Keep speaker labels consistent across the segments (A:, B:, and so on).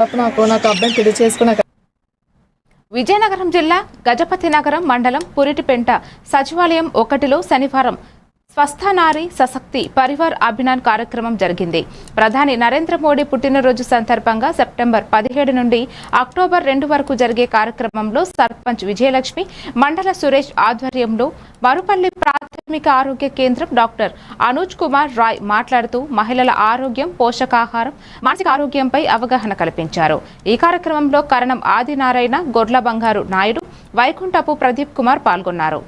A: నాకు నాకు అబ్బాయిని పెళ్ళి చేసుకున్నాక
B: విజయనగరం జిల్లా గజపతి నగరం మండలం పురిటిపెంట సచివాలయం ఒకటిలో శనివారం స్వస్థనారి సశక్తి పరివార్ అభియాన్ కార్యక్రమం జరిగింది. ప్రధాని నరేంద్ర మోడీ పుట్టినరోజు సందర్భంగా సెప్టెంబర్ పదిహేడు నుండి అక్టోబర్ రెండు వరకు జరిగే కార్యక్రమంలో సర్పంచ్ విజయలక్ష్మి మండల సురేష్ ఆధ్వర్యంలో మరుపల్లి ప్రాథమిక ఆరోగ్య కేంద్రం డాక్టర్ అనూజ్ కుమార్ రాయ్ మాట్లాడుతూ మహిళల ఆరోగ్యం పోషకాహారం మానసిక ఆరోగ్యంపై అవగాహన కల్పించారు. ఈ కార్యక్రమంలో కరణం ఆదినారాయణ గొడ్ల బంగారు నాయుడు వైకుంఠపు ప్రదీప్ కుమార్ పాల్గొన్నారు.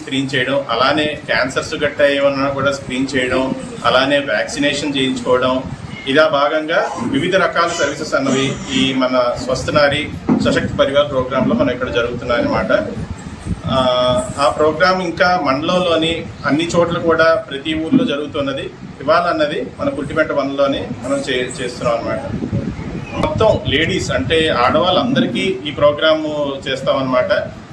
C: స్క్రీన్ చేయడం అలానే క్యాన్సర్స్ గట్ట ఏమన్నా కూడా స్క్రీన్ చేయడం అలానే వ్యాక్సినేషన్ చేయించుకోవడం ఇలా భాగంగా వివిధ రకాల సర్వీసెస్ అన్నవి ఈ మన స్వస్థనారి సశక్తి పరివార్ ప్రోగ్రాంలో మనం ఇక్కడ జరుగుతున్నాయన్నమాట. ఆ, ఆ ప్రోగ్రాం ఇంకా మండలంలోని అన్ని చోట్ల కూడా ప్రతి ఊర్లో జరుగుతున్నది. ఇవాళ అన్నది మన పుట్టిపెంట వనలోని మనం చే చేస్తున్నాం అనమాట మొత్తం లేడీస్ అంటే ఆడవాళ్ళందరికీ ఈ ప్రోగ్రామ్ చేస్తాం అనమాట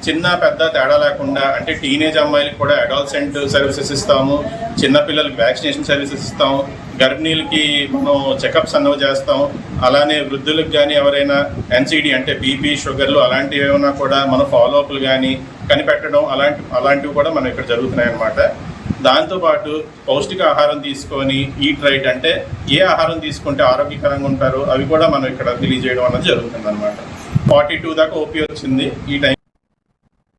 C: చిన్న పెద్ద తేడా లేకుండా అంటే టీనేజ్ అమ్మాయిలకు కూడా అడాల్సెంట్ సర్వీసెస్ ఇస్తాము. చిన్నపిల్లలకి వ్యాక్సినేషన్ సర్వీసెస్ ఇస్తాము. గర్భిణీలకి మనం చెకప్స్ అన్నవి చేస్తాం అలానే వృద్ధులకు కానీ ఎవరైనా ఎన్సీడీ అంటే బీపీ షుగర్లు అలాంటివి ఏమైనా కూడా మన ఫాలోఅప్లు కానీ కనిపెట్టడం అలాంటి అలాంటివి కూడా మనం ఇక్కడ జరుగుతున్నాయి అన్నమాట దాంతోపాటు పౌష్టిక ఆహారం తీసుకొని ఈట్ రైట్ అంటే ఏ ఆహారం తీసుకుంటే ఆరోగ్యకరంగా ఉంటారో అవి కూడా మనం ఇక్కడ తెలియజేయడం అనేది జరుగుతుంది అనమాట ఫార్టీ టూ దాకా ఓపీ వచ్చింది ఈ టైం